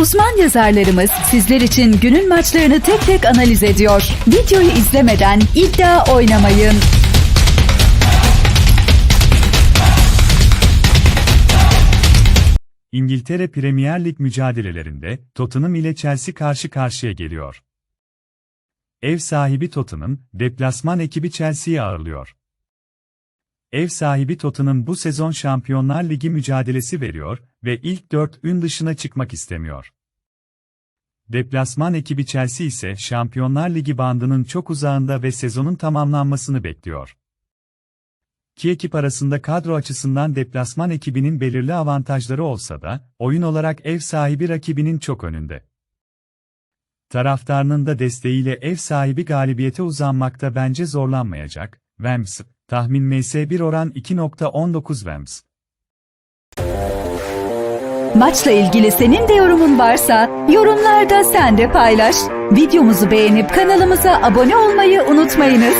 Uzman yazarlarımız sizler için günün maçlarını tek tek analiz ediyor. Videoyu izlemeden iddia oynamayın. İngiltere Premier Lig mücadelelerinde Tottenham ile Chelsea karşı karşıya geliyor. Ev sahibi Tottenham, deplasman ekibi Chelsea'yi ağırlıyor. Ev sahibi Tottenham bu sezon Şampiyonlar Ligi mücadelesi veriyor ve ilk dört ün dışına çıkmak istemiyor. Deplasman ekibi Chelsea ise Şampiyonlar Ligi bandının çok uzağında ve sezonun tamamlanmasını bekliyor. İki ekip arasında kadro açısından deplasman ekibinin belirli avantajları olsa da, oyun olarak ev sahibi rakibinin çok önünde. Taraftarının da desteğiyle ev sahibi galibiyete uzanmakta bence zorlanmayacak. Vems, tahmin MS1 oran 2.19 Vems. Maçla ilgili senin de yorumun varsa yorumlarda sen de paylaş. Videomuzu beğenip kanalımıza abone olmayı unutmayınız.